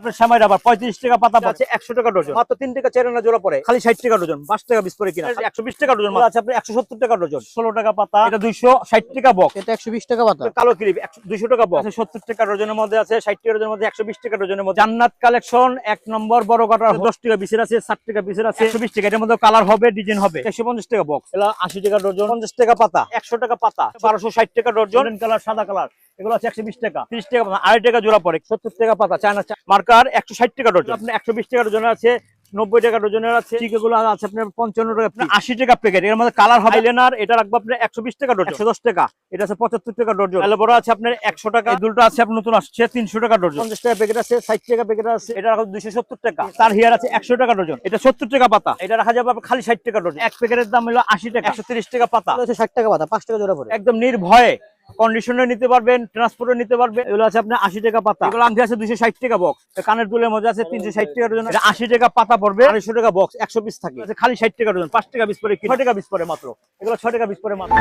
আপনার সময় আবার পঁয়ত্রিশ টাকা পাতা আছে একশো টাকা ডজন। মাত্র তিন টাকা চার আনা জোড়া পরে খালি ষাট টাকা ডজন পাঁচ টাকা বিশ করে কিনা। একশো বিশ টাকা ডজন আছে আপনার একশো সত্তর টাকা ডজন। ষোলো টাকা পাতা এটা দুইশো ষাট টাকা বক্স এটা একশো বিশ টাকা পাতা। কালো ক্লিপ দুইশো টাকা বক্স সত্তর টাকা ডজনের মধ্যে আছে ষাট টাকা ডজনের মধ্যে একশো বিশ টাকা ডজনের মধ্যে। জান্নাত কালেকশন এক নম্বর বড় কাটার দশ টাকা বিশের আছে ষাট টাকা বিশের আছে। একশো বিশ টাকা এটার মধ্যে কালার হবে ডিজাইন হবে। একশো পঞ্চাশ টাকা বক্স এগুলো আশি টাকা ডজন। পঞ্চাশ টাকা পাতা। একশো টাকা পাতা বারোশো ষাট টাকা ডজন। কালার সাদা কালার এগুলো আছে একশো বিশ টাকা। তিরিশ টাকা আড়াই টাকা জোড়া পরে সত্তর টাকা পাতা, চায়না মার্কার একশো ষাট টাকা ডজন। আপনার একশো বিশ টাকা ডজন আছে নব্বই টাকা ডজনের আছে। টিকাগুলো আছে আপনার পঞ্চান্ন টাকা আপনার আশি টাকা প্যাকেট এর মধ্যে কালার হবে। আইলেনার এটা রাখব আপনার একশো বিশ টাকা ডজন টাকা এটা আছে পঁচাত্তর টাকা ডজন আছে আপনার একশো টাকা। এই দুটো আছে আপনার নতুন আসছে তিনশো টাকা ডজন পঞ্চাশ টাকা প্যাকেট আছে ষাট টাকা প্যাকেট আছে। এটা রাখব দুইশো সত্তর টাকা। তার হিয়ার আছে একশো টাকা ডজন এটা সত্তর টাকা পাতা। এটা রাখা যাবে আপনার খালি ষাট টাকা ডজন এক প্যাকেটের দাম হলো আশি টাকা। একশো তিরিশ টাকা পাতা। এটা টাকা পাতা পাঁচ টাকা জোড়া পরে একদম নির্ভয়ে। কন্ডিশনে নিতে পারবেন ট্রান্সপোর্টে নিতে পারবেন। এগুলো আছে আপনার আশি টাকা পাতা। এগুলো আংটি আছে দুশো ষাট টাকা বক্স কানের দুলের মধ্যে আছে তিনশো ষাট টাকা ডজন এটা আশি টাকা পাতা পড়বে। আড়াইশো টাকা বক্স একশো পিস থাকে। খালি ষাট টাকা ডজন পাঁচ টাকা পিস পরে ছয় টাকা পিস পরে মাত্র। এগুলো ছয় টাকা পিস পরে মাত্র।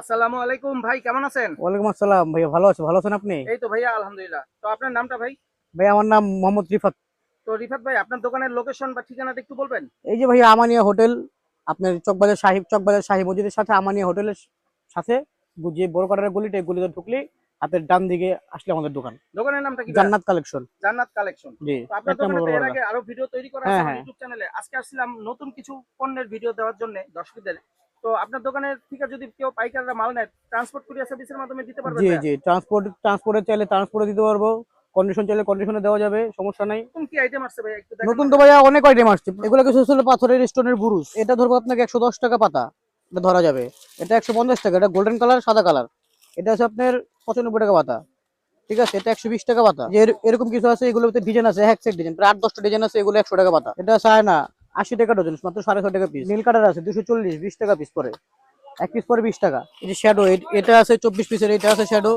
আসসালামু আলাইকুম ভাই কেমন আছেন? ওয়ালাইকুম আসসালাম ভাইয়া ভালো আছে। ভালো আছেন আপনি? এই তো ভাইয়া আলহামদুলিল্লাহ। তো আপনার নামটা ভাই? ভাই আমার নাম মোহাম্মদ রিফাত। তো রিফাত ভাই আপনার দোকানের লোকেশন বা ঠিকানাটা একটু বলবেন? এই যে ভাইয়া আমানিয়া হোটেল আপনার চকবাজার সাহিব চকবাজার শাহী মসজিদের সাথে আমানিয়া হোটেলের সাথে যে বড় কাটার গলিটা গলিতে ঢুকলে হাতের ডান দিকে আসলে আমাদের দোকান। দোকানের নামটা কি জান্নাত কালেকশন। জান্নাত কালেকশন। জি আপনার দোকানে এর আগে আরও ভিডিও তৈরি করা হ্যাঁ, আছে হ্যাঁ। ইউটিউব চ্যানেলে আজকে আসছিলাম নতুন কিছু পণ্যের ভিডিও দেওয়ার জন্য দর্শকদের। তো আপনার দোকানের থেকে যদি কেউ পাইকাররা মাল নেয় ট্রান্সপোর্ট কুরিয়ার সার্ভিসের মাধ্যমে দিতে পারবেন জি? জি ট্রান্সপোর্ট ট্রান্সপোর্টে চাইলে ট্রান্সপোর্টে দিতে পারব। কন্ডিশন চাইলে কন্ডিশনে দেওয়া যাবে সমস্যা নাই। নতুন কি আইটেম আসছে ভাই? একটু দেখান নতুন তো ভাইয়া অনেক আইটেম আসছে। এগুলো কিছু ছিল পাথরের স্টোনের বুরুজ। এটা ধরবো আপনাকে একশো দশ টাকা পাতা। এটা ধরা যাবে। এটা একশো পঞ্চাশ টাকা। এটা গোল্ডেন কালার সাদা কালার এটা আছে আপনার পঁচানব্বই টাকা পাতা। ঠিক আছে? এটা একশো বিশ টাকা পাতা। যে এরকম কিছু আছে ভিতরে ডিজাইন আছে হ্যাক সেট ডিজাইন প্রায় আট দশটা ডিজাইন আছে এগুলো একশো টাকা পাতা। এটা চায় না আশি টাকা ডজন মাত্র সাড়ে ছয় টাকা পিস নীল কাটার আছে দুশো চল্লিশ বিশ টাকা পিস পরে এক পিস পরে বিশ টাকা। এই যে শ্যাডো এটা আছে চব্বিশ পিসের এটা আছে শ্যাডো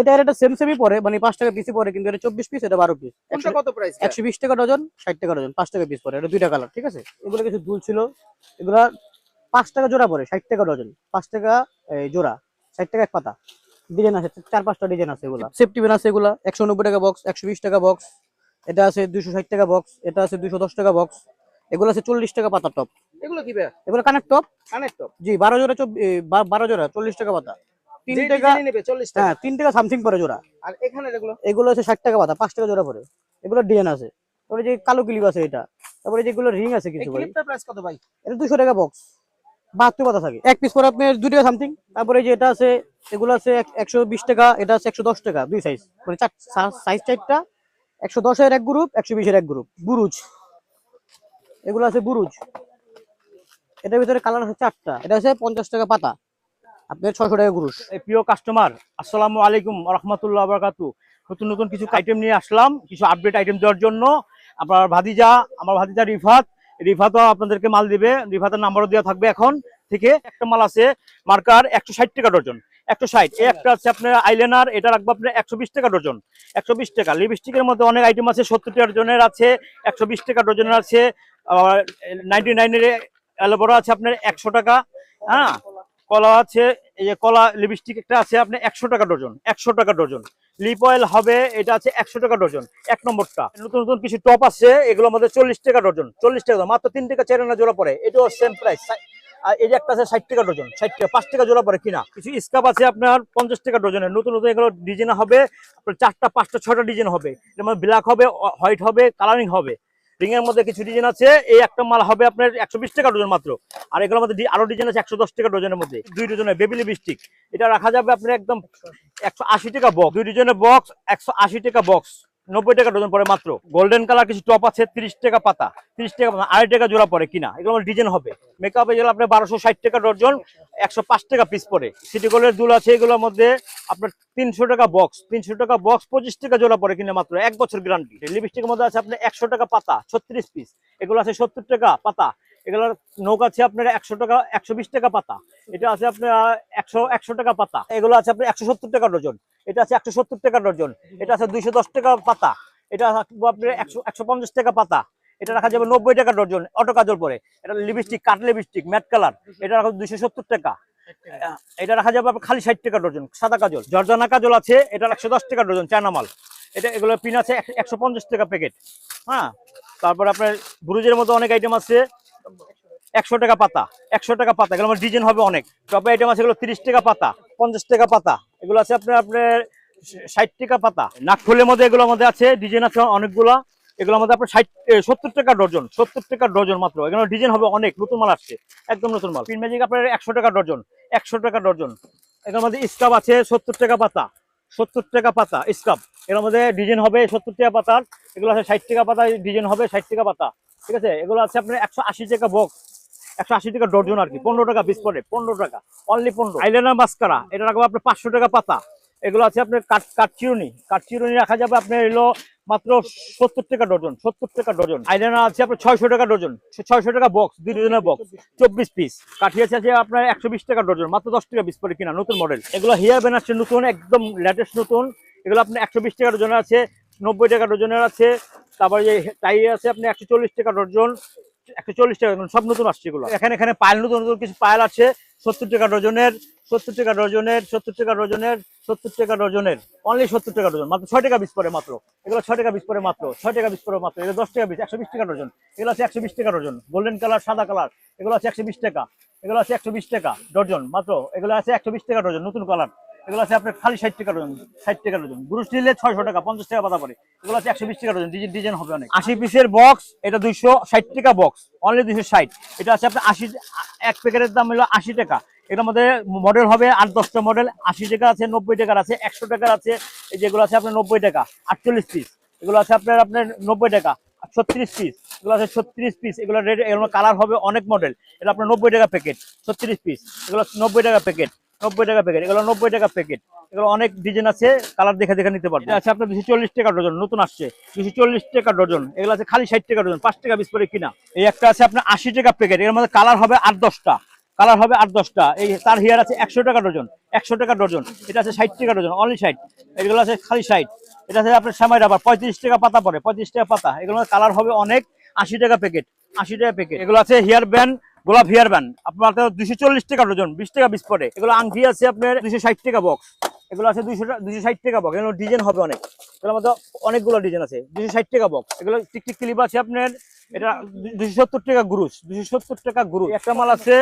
এটা এটা সেম সেমই পরে মানে পাঁচ টাকা পিসই পরে কিন্তু এটা চব্বিশ পিস এটা বারো পিস কত প্রাইস একশো বিশ টাকা ডজন ষাট টাকা ডজন পাঁচ টাকা পিস পরে এটা দুইটা কালার ঠিক আছে? এগুলো কিছু দুল ছিল। এগুলা পাঁচ টাকা জোড়া পরে ষাট টাকা ডজন। পাঁচ টাকা এই, জোড়া ষাট টাকা এক পাতা। ডিজাইন আছে চার পাঁচটা ডিজাইন আছে এগুলা। সেফটি বেন আছে এগুলা একশো নব্বই টাকা বক্স একশো বিশ টাকা বক্স এটা আছে দুইশো ষাট টাকা বক্স এটা আছে দুইশো দশ টাকা বক্স এগুলো আছে চল্লিশ টাকা পাতা টপ এগুলো কি এগুলো কানেক্ট টপ কানেক্ট তো জি বারো জোড়া বারো জোড়া চল্লিশ টাকা পাতা। তিন টাকা ডিজাইনই নেবে 40 হ্যাঁ তিন টাকা সামথিং পরে জোড়া। আর এখানে এগুলো এগুলো হচ্ছে ষাট টাকা পাতা পাঁচ টাকা জোড়া পরে। এগুলো আছে। তারপরে যে কালো ক্লিপ আছে এটা। তারপরে যেগুলো রিং আছে কিছু প্রাইস কত ভাই? এটা দুশো টাকা বক্স বাহাত্তর পাতা থাকে। এক পিস পরে আপনার দুই টাকা সামথিং তারপরে যে এটা আছে এগুলো আছে এক- একশো বিশ টাকা এটা আছে একশো দশ টাকা দুই সাইজ মানে চার সাইজ চারটা একশো দশের এক গ্রুপ একশো বিশের এক গ্রুপ বুরুজ। এগুলো আছে বুরুজ। এটার ভিতরে কালার আছে চারটা এটা আছে পঞ্চাশ টাকা পাতা। আপনার ছশো টাকা গ্রুশ এই প্রিয় কাস্টমার আসসালামু আলাইকুম রহমতুল্লাহ বারকাতু। নতুন নতুন কিছু আইটেম নিয়ে আসলাম, কিছু আপডেট আইটেম দেওয়ার জন্য। আপনার ভাতিজা, আমার ভাতিজা রিফাত, রিফাতও আপনাদেরকে মাল দিবে। রিফাতের নাম্বারও দেওয়া থাকবে এখন থেকে। একটা মাল আছে মার্কার একশো ষাট টাকা ডজন। একশো ষাট, এই একটা আছে আপনার আইলাইনার এটা রাখব আপনার একশো বিশ টাকা ডজন। একশো বিশ টাকা। লিপস্টিকের মধ্যে অনেক আইটেম আছে, সত্তর টাকা ডজনের আছে, একশো বিশ টাকা ডজনের আছে। নাইনটি নাইনের অ্যালোভেরা আছে আপনার একশো টাকা হ্যাঁ? কলা আছে, এই যে কলা লিপস্টিক একটা আছে, আপনি একশো টাকা ডজন, একশো টাকা ডজন। লিপ অয়েল হবে, এটা আছে একশো টাকা ডজন, এক নম্বরটা। নতুন নতুন কিছু টপ আছে এগুলো আমাদের চল্লিশ টাকা ডজন, চল্লিশ টাকা মাত্র তিন টাকা চার আনা জোড়া পরে এটাও সেম প্রাইস আর যে একটা আছে ষাট টাকা ডজন, ষাট টাকা, পাঁচ টাকা জোড়া পরে কিনা। কিছু স্কাপ আছে আপনার পঞ্চাশ টাকা ডজনের, নতুন নতুন এগুলো ডিজাইন হবে, আপনার চারটা, পাঁচটা, ছয়টা ডিজাইন হবে। যেমন ব্ল্যাক হবে হোয়াইট হবে কালারিং হবে। রিং এর মধ্যে কিছু ডিজাইন আছে, এই একটা মাল হবে আপনার একশো বিশ টাকা ডজন মাত্র। আর এগুলোর মধ্যে আরও ডিজাইন আছে একশো দশ টাকা ডজনের মধ্যে। দুই ডজনের বেবি লিপস্টিক এটা রাখা যাবে আপনার একদম একশো আশি টাকা বক্স দুই ডজনের বক্স একশো আশি টাকা বক্স নব্বই টাকা ডজন পরে মাত্র। গোল্ডেন কালার কিছু টপ আছে, তিরিশ টাকা পাতা। তিরিশ টাকা আড়াই টাকা জোড়া পরে কিনা। এগুলো ডিজাইন হবে। মেকআপে এগুলো আপনার বারোশো ষাট টাকা ডজন, একশো পাঁচ টাকা পিস পরে সিটি গোল্ডের দুল আছে, এগুলোর মধ্যে আপনার তিনশো টাকা বক্স তিনশো টাকা বক্স পঁচিশ টাকা জোড়া পরে কিনা মাত্র, এক বছর গ্যারান্টি লিপস্টিকের মধ্যে আছে আপনার একশো টাকা পাতা, ছত্রিশ পিস এগুলো আছে সত্তর টাকা পাতা। এগুলোর নৌক আছে আপনার একশো টাকা, একশো বিশ টাকা পাতা। এটা আছে আপনার একশো একশো টাকা পাতা। এগুলো আছে আপনার একশো সত্তর টাকা ডজন। এটা আছে একশো সত্তর টাকা ডজন। এটা আছে দুইশো দশ টাকা পাতা। এটা আপনার একশো একশো পঞ্চাশ টাকা পাতা। এটা রাখা যাবে নব্বই টাকা ডজন, অটো কাজল পরে। এটা লিপস্টিক, কাঠ লিপস্টিক, ম্যাট কালার। এটা রাখা দুইশো সত্তর টাকা। এটা রাখা যাবে খালি ষাট টাকা ডজন, সাদা কাজল। জর্জানা কাজল আছে এটা একশো দশ টাকা ডজন, চায়না মাল। এটা এগুলো পিন আছে একশো পঞ্চাশ টাকা প্যাকেট। হ্যাঁ? তারপর আপনার ব্রুজের মধ্যে অনেক আইটেম আছে। একশো টাকা পাতা, একশো টাকা পাতা, এগুলো আমার ডিজাইন হবে অনেক। টপ আইটেম আছে এগুলো তিরিশ টাকা পাতা, পঞ্চাশ টাকা পাতা, এগুলো আছে আপনার আপনার ষাট টাকা পাতা। নাকফুলের মধ্যে এগুলোর মধ্যে আছে, ডিজাইন আছে অনেকগুলা, এগুলোর মধ্যে আপনার ষাট সত্তর টাকা ডজন, সত্তর টাকা ডজন মাত্র। এগুলো ডিজাইন হবে অনেক, নতুন মাল আসছে, একদম নতুন মাল। পিন ম্যাজিক আপনার একশো টাকা ডজন, একশো টাকা ডজন। এগুলোর মধ্যে স্কাপ আছে, সত্তর টাকা পাতা, সত্তর টাকা পাতা স্কাপ এর মধ্যে ডিজাইন হবে সত্তর টাকা পাতার, এগুলো আছে ষাট টাকা পাতা ডিজাইন হবে ষাট টাকা পাতা। ঠিক আছে? এগুলো আছে আপনার একশো আশি টাকা বক্স একশো আশি টাকা ডজন আর কি, পনেরো টাকা পিস পড়ে পনেরো টাকা অনলি পনেরো। আইলাইনার মাস্কারা এটা রাখব আপনার পাঁচশো টাকা পাতা। এগুলো আছে আপনার কাঠ কাঠচিরুনি কাঠচিরুনি রাখা যাবে আপনার এলো মাত্র সত্তর টাকা ডজন সত্তর টাকা ডজন আইলাইনার আছে আপনার ছয়শো টাকা ডজন ছয়শো টাকা বক্স দুই ডজনের বক্স চব্বিশ পিস কাঠি আছে আছে আপনার একশো বিশ টাকা ডজন মাত্র দশ টাকা পিস পরে কিনা, নতুন মডেল এগুলো হেয়ার ব্যান আছে, নতুন, একদম লেটেস্ট নতুন। এগুলো আপনার একশো বিশ টাকা ডজনের আছে, নব্বই টাকা ডজনের আছে তারপরে যে টাই আছে, আপনি একশো চল্লিশ টাকা ডজন, একশো চল্লিশ টাকা সব নতুন আসছে এগুলো। এখানে এখানে পায়েল নতুন নতুন কিছু পায়েল আছে, সত্তর টাকা ডজনের, সত্তর টাকা ডজনের, সত্তর টাকা ডজনের, সত্তর টাকা ডজনের অনলি সত্তর টাকা ডজন, মাত্র ছয় টাকা বিশ পরে মাত্র, এগুলো ছয় টাকা বিশ পরে মাত্র, ছয় টাকা বিশ পরে মাত্র, এগুলো দশ টাকা বিশ একশো বিশ টাকা ডজন, এগুলো আছে একশো বিশ টাকা ডজন গোল্ডেন কালার সাদা কালার এগুলো আছে একশো বিশ টাকা, এগুলো আছে একশো বিশ টাকা ডজন, মাত্র, এগুলো আছে একশো বিশ টাকা ডজন, নতুন কালার এগুলো আছে আপনার খালি ষাট টাকা ডজন ষাট টাকা ডজন ব্রুশ নিলে ছয়শো টাকা, পঞ্চাশ টাকা পাতা পরে এগুলো আছে একশো বিশ টাকা ডজন ডিজাইন ডিজাইন হবে অনেক। আশি পিসের বক্স এটা দুইশো ষাট টাকা বক্স অনলি দুইশো ষাট। এটা আছে আপনার আশি, এক প্যাকেটের দাম হলো আশি টাকা। এটার মধ্যে মডেল হবে আট দশটা মডেল আশি টাকা আছে, নব্বই টাকার আছে, একশো টাকার আছে, এই যেগুলো আছে আপনার নব্বই টাকা, আটচল্লিশ পিস এগুলো আছে আপনার আপনার নব্বই টাকা, ছত্রিশ পিস এগুলো আছে ছত্রিশ পিস এগুলো রেড এগুলো কালার হবে অনেক মডেল এটা আপনার নব্বই টাকা প্যাকেট ছত্রিশ পিস এগুলো নব্বই টাকা প্যাকেট নব্বই টাকা প্যাকেট এগুলো নব্বই টাকা প্যাকেট এগুলো অনেক ডিজাইন আছে কালার দেখে দেখে নিতে পারবে এটা আছে আপনার দুশো চল্লিশ টাকা ডজন, নতুন আসছে। দুশো চল্লিশ টাকা ডজন, এগুলো আছে খালি ষাট টাকা ডজন, পাঁচ টাকা বিশ করে কিনা। এই একটা আছে আপনার আশি টাকা প্যাকেট এর মধ্যে কালার হবে আট দশটা। কালার হবে আট দশটা। এই তার হেয়ার আছে একশো টাকা ডজন, একশো টাকা ডজন। এটা আছে ষাট টাকা ডজন অনলি ষাট। এগুলো আছে খালি ষাট। এটা আছে আপনার সময় রাবার পঁয়ত্রিশ টাকা পাতা পড়ে, পঁয়ত্রিশ টাকা পাতা। এগুলো কালার হবে অনেক আশি টাকা প্যাকেট আশি টাকা প্যাকেট এগুলো আছে হেয়ার ব্যান্ড গোলাপ হেয়ার ব্যান্ড। আপনার দুশো চল্লিশ টাকা ডজন, বিশ টাকা বিশ পড়ে এগুলো আংটি আছে আপনার দুশো ষাট টাকা বক্স। এগুলো আছে দুইশো দুশো ষাট টাকা বক্স। এগুলো ডিজাইন হবে অনেক। এগুলোর মধ্যে অনেকগুলো ডিজাইন আছে। দুশো ষাট টাকা বক্স। এগুলো টিকটিক ক্লিপ আছে আপনার, এটা দুশো সত্তর টাকা গ্রুস দুশো সত্তর টাকা গ্রুস একটা মাল আছে,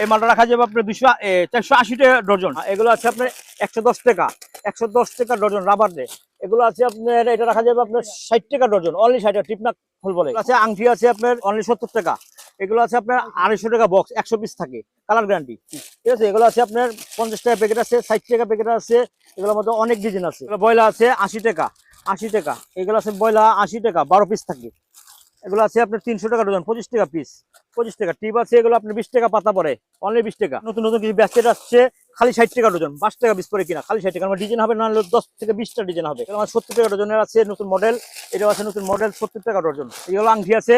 এই মালটা রাখা যাবে আপনার দুশো চারশো আশি টাকা ডজন। এগুলো আছে আপনার একশো দশ টাকা। একশো দশ টাকা ডজন রাবার দে। এগুলো আছে আপনার, এটা রাখা যাবে আপনার ষাট টাকা ডজন। অনলি ষাট টিপনা ফুল বলে। আছে, আংটি আছে আপনার অনলি সত্তর টাকা। এগুলো আছে আপনার আড়াইশো টাকা বক্স একশো পিস থাকে কালার গ্যারান্টি ঠিক আছে, এগুলো আছে আপনার পঞ্চাশ টাকা প্যাকেট আছে, ষাট টাকা প্যাকেট আছে, এগুলোর মধ্যে অনেক ডিজাইন আছে। এগুলো বয়লা আছে আশি টাকা আশি টাকা। এগুলো আছে বয়লা আশি টাকা, বারো পিস থাকে। এগুলো আছে আপনার তিনশো টাকা ডজন পঁচিশ টাকা পিস পঁচিশ টাকা। টিপ আছে এগুলো আপনার বিশ টাকা পাতা পড়ে অনলি বিশ টাকা। নতুন নতুন কিছু ব্যাস্কেট আসছে, খালি ষাট টাকা ডজন পাঁচ টাকা পিস পরে কিনা, খালি ষাট টাকা। ডিজাইন হবে, না হলে দশ থেকে বিশটা ডিজাইন হবে। আমার সত্তর টাকা ডজনের আছে, নতুন মডেল এটাও আছে নতুন মডেল সত্তর টাকা ডজন এগুলো আংটি আছে,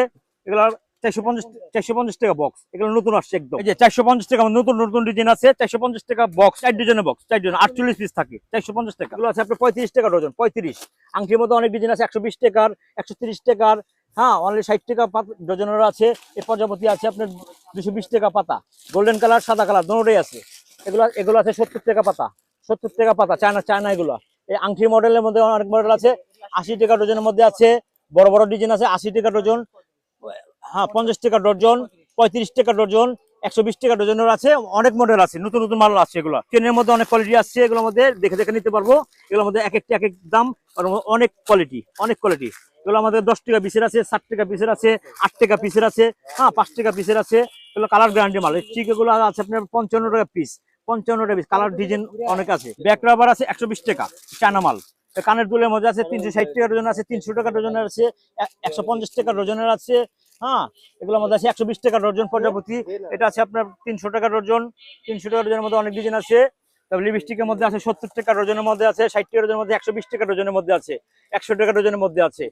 এগুলো চারশো পঞ্চাশ চারশো পঞ্চাশ টাকা বক্স এগুলো নতুন আসছে একদম। এই যে চারশো পঞ্চাশ টাকা নতুন নতুন ডিজাইন আছে চারশো পঞ্চাশ টাকা বক্স চার ডিজাইনের বক্স চার ডিজাইন আটচল্লিশ পিস থাকে চারশো পঞ্চাশ টাকা। এগুলো আছে আপনার পঁয়ত্রিশ টাকা ডজন পঁয়ত্রিশ। আংটির মধ্যে অনেক ডিজাইন আছে একশো বিশ টাকার একশো তিরিশ টাকার হ্যাঁ অনলি ষাট টাকা আছে এর প্রজাপতি আছে আপনার দুশো বিশ টাকা পাতা। গোল্ডেন কালার সাদা কালার দুটোই আছে। এগুলো এগুলো আছে সত্তর টাকা পাতা সত্তর টাকা পাতা চায়না চায়না এগুলো। এই আংটি মডেলের মধ্যে অনেক মডেল আছে আশি টাকা ডজনের মধ্যে আছে বড় বড় ডিজাইন আছে আশি টাকা ডজন হ্যাঁ পঞ্চাশ টাকা ডজন, পঁয়ত্রিশ টাকা ডজন, একশো বিশ টাকা ডজনের আছে, অনেক মডেল আছে, নতুন নতুন মাল আছে এগুলো। ট্রেনের মধ্যে অনেক কোয়ালিটি আসছে, এগুলোর মধ্যে দেখে দেখে নিতে পারব। এগুলোর মধ্যে এক একটা এক এক দাম অনেক কোয়ালিটি অনেক কোয়ালিটি এগুলো আমাদের দশ টাকা পিসের আছে, ষাট টাকা পিসের আছে, আট টাকা পিসের আছে হ্যাঁ পাঁচ টাকা পিসের আছে। এগুলো কালার গ্যারান্টি মাল। ঠিক এগুলো আছে আপনার পঞ্চান্ন টাকা পিস পঞ্চান্ন টাকা পিস কালার ডিজাইন অনেক আছে। ব্যাক রাবার আছে একশো বিশ টাকা চানা মাল। কানের দুলের মধ্যে আছে তিনশো ষাট টাকা ডজন আছে, তিনশো টাকা ডজনের আছে একশো পঞ্চাশ টাকা ডজনের আছে। হ্যাঁ এগুলোর মধ্যে আছে একশো বিশ টাকা ডজন প্রজাপতি। এটা আছে আপনার তিনশো টাকা ডজন তিনশো টাকা ডজনের মধ্যে অনেক ডিজাইন আছে। তবে লিপস্টিকের মধ্যে আছে সত্তর টাকা ডজনের মধ্যে আছে ষাট টাকা ডজনের মধ্যে একশো বিশ টাকা ডজনের মধ্যে আছে একশো টাকা ডজনের মধ্যে আছে।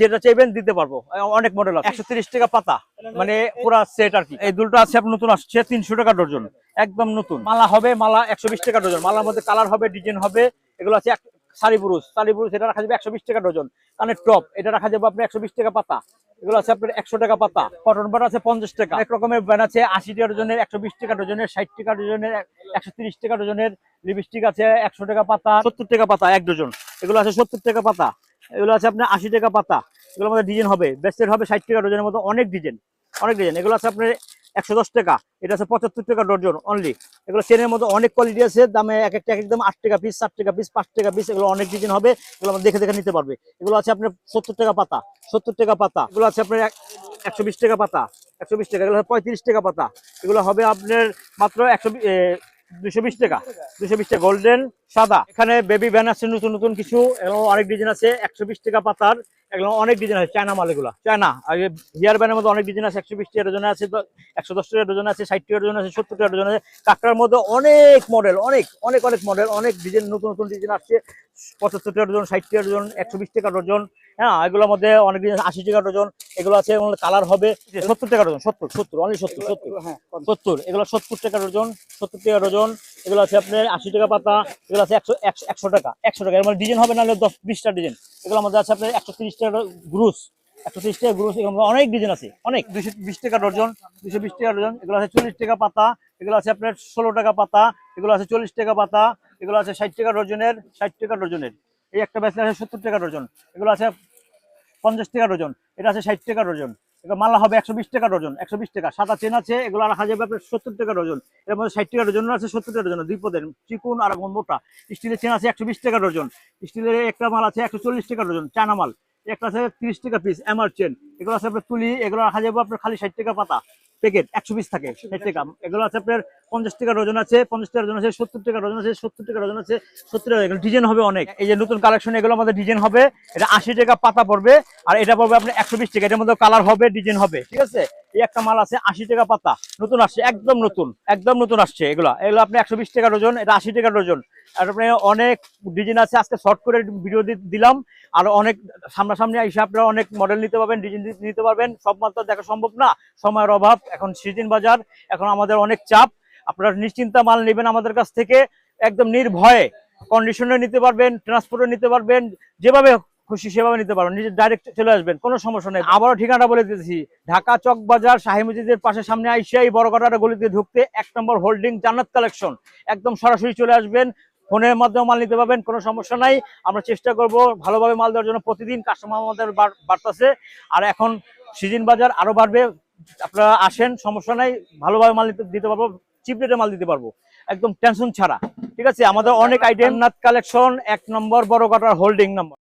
যেটা চাইবেন দিতে পারব। অনেক মডেল আছে। একশো তিরিশ টাকা পাতা মানে পুরো সেট আর কি। এই দুলটা আছে আপনার নতুন আসছে তিনশো টাকা ডজন একদম নতুন। মালা হবে মালা একশো বিশ টাকা ডজন। মালার মধ্যে কালার হবে ডিজাইন হবে এগুলো আছে সারি পুরুষ সারি পুরুষ এটা রাখা যাবে একশো বিশ টাকা ডজন। কানের টপ, এটা রাখা যাবে আপনার একশো বিশ টাকা পাতা। এগুলো আছে আপনার একশো টাকা পাতা। কটন বাট আছে পঞ্চাশ টাকা। এক রকমের ব্যান আছে, আশি টাকা ডজনের, একশো বিশ টাকা ডজনের, ষাট টাকা ডজনের, একশো তিরিশ টাকা ডজনের লিপস্টিক আছে একশো টাকা পাতা, সত্তর টাকা পাতা, এক ডজন। এগুলো আছে সত্তর টাকা পাতা। এগুলো আছে আপনার আশি টাকা পাতা। এগুলোর মধ্যে ডিজাইন হবে বেস্টের হবে ষাট টাকা ডজনের মধ্যে অনেক ডিজাইন অনেক ডিজাইন এগুলো আছে আপনার একশো দশ টাকা। এটা আছে পঁচাত্তর টাকা ডজন অনলি এগুলো চেনের মধ্যে অনেক কোয়ালিটি আছে, দামে এক একটা একদম আট টাকা পিস চার টাকা পিস পাঁচ টাকা পিস এগুলো অনেক ডিজাইন হবে, এগুলো আমরা দেখে দেখে নিতে পারবে। এগুলো আছে আপনার সত্তর টাকা পাতা, সত্তর টাকা পাতা। এগুলো আছে আপনার একশো বিশ টাকা পাতা, একশো বিশ টাকা। এগুলো পঁয়ত্রিশ টাকা পাতা। এগুলো হবে আপনার মাত্র একশো দুশো বিশ টাকা। দুশো বিশ টাকা গোল্ডেন সাদা। এখানে বেবি ভ্যান আছে, নতুন নতুন কিছু। এগুলো অনেক ডিজাইন আছে, একশো বিশ টাকা পাতার। এগুলো অনেক ডিজাইন আছে চায়না মাল চায়না আর হেয়ার ব্যানের মধ্যে অনেক ডিজাইন আছে, একশো বিশ টাকা ডজন আছে, একশো দশ টাকা ডজন আছে, ষাট টাকা ডজন আছে, সত্তর টাকা ডজন আছে। কাঁকড়ার মধ্যে অনেক মডেল অনেক অনেক অনেক মডেল অনেক ডিজাইন নতুন নতুন ডিজাইন আসছে। পঁচাত্তর টাকা ডজন ষাট টাকা ডজন একশো বিশ টাকা ডজন হ্যাঁ এগুলোর মধ্যে অনেক ডিজাইন আশি টাকা ডজন এগুলো আছে কালার হবে সত্তর টাকা ডজন সত্তর সত্তর অনলি সত্তর সত্তর হ্যাঁ সত্তর এগুলো সত্তর টাকা ডজন সত্তর টাকা ডজন এগুলো আছে আপনার আশি টাকা পাতা এগুলো আছে একশো একশো টাকা একশো টাকা এর মানে ডিজাইন হবে নাহলে দশ বিশটা ডিজাইন এগুলোর মধ্যে আছে আপনার একশো তিরিশ টাকা গ্রুস একশো তিরিশ টাকা গ্রুস এগুলো অনেক ডিজাইন আছে অনেক। দুশো বিশ টাকা ডজন দুশো বিশ টাকা ডজন এগুলো আছে চল্লিশ টাকা পাতা এগুলো আছে আপনার ষোলো টাকা পাতা এগুলো আছে চল্লিশ টাকা পাতা এগুলো আছে ষাট টাকা ডজনের ষাট টাকা ডজনের। এই একটা ব্যাচলে আছে সত্তর টাকা ডজন এগুলো আছে পঞ্চাশ টাকা ডজন এটা আছে ষাট টাকা ডজন এগুলো মালা হবে একশো বিশ টাকা ডজন একশো বিশ টাকা। সাদা চেন আছে, এগুলো রাখা যাবে আপনার সত্তর টাকা ডজন এর মধ্যে ষাট টাকা ডজন আছে, সত্তর টাকা ডজন দুই পদের চিকুন আর মোটা। স্টিলের চেন আছে একশো বিশ টাকা ডজন স্টিলের একটা মাল আছে একশো চল্লিশ টাকা ডজন চানা মাল। একটা আছে তিরিশ টাকা পিস এমআর চেন। এগুলো আছে আপনার তুলি, এগুলো যাবে আপনার খালি ষাট টাকা পাতা। প্যাকেট একশো পিস থাকে ষাট টাকা এগুলো আছে আপনার পঞ্চাশ টাকা ডজন আছে পঞ্চাশ টাকা ডজন আছে সত্তর টাকা ডজন আছে সত্তর টাকা ডজন আছে সত্তর টাকা এগুলো ডিজাইন হবে অনেক। এই যে নতুন কালেকশন এগুলো আমাদের ডিজাইন হবে। এটা আশি টাকা পাতা পড়বে আর এটা পড়বে আপনার একশো বিশ টাকা। এটার মধ্যে কালার হবে ডিজাইন হবে ঠিক আছে? এই একটা মাল আছে আশি টাকা পাতা। নতুন আসছে একদম নতুন একদম নতুন আসছে এগুলো। এগুলো আপনি একশো বিশ টাকা ডজন এটা আশি টাকা ডজন অনেক ডিজাইন আছে, আজকে শর্ট করে ভিডিও দিলাম। আর অনেক সামনাসামনি এসে আপনারা অনেক মডেল নিতে পারবেন ডিজাইন নিতে পারবেন। সব আর দেখা সম্ভব না, সময়ের অভাব। এখন সিজন বাজার, এখন আমাদের অনেক চাপ। আপনারা নিশ্চিন্তা মাল নেবেন আমাদের কাছ থেকে, একদম নির্ভয়ে। কন্ডিশনে নিতে পারবেন ট্রান্সপোর্টে নিতে পারবেন, যেভাবে খুশি সেভাবে নিতে পারবেন। নিজে ডাইরেক্ট চলে আসবেন, কোনো সমস্যা নেই। আবারও ঠিকানা বলে দিতেছি, ঢাকা চক বাজার শাহী মসজিদের পাশে সামনে আইসা এই বড় কাটার গলিতে ঢুকতে এক নম্বর হোল্ডিং জান্নাত কালেকশন একদম সরাসরি চলে আসবেন ফোনের মাধ্যমে মাল নিতে পারবেন, কোনো সমস্যা নাই। আমরা চেষ্টা করব ভালোভাবে মাল দেওয়ার জন্য। প্রতিদিন কাস্টমার আমাদের বাড়তেছে। আর এখন সিজন বাজার আরও বাড়বে। আপনারা আসেন, সমস্যা নাই। ভালোভাবে মাল দিতে পারব চিপ রেটে মাল দিতে পারব। একদম টেনশন ছাড়া। ঠিক আছে? আমাদের অনেক আইটেম নাথ কালেকশন এক নম্বর, বড় কাটার হোল্ডিং নম্বর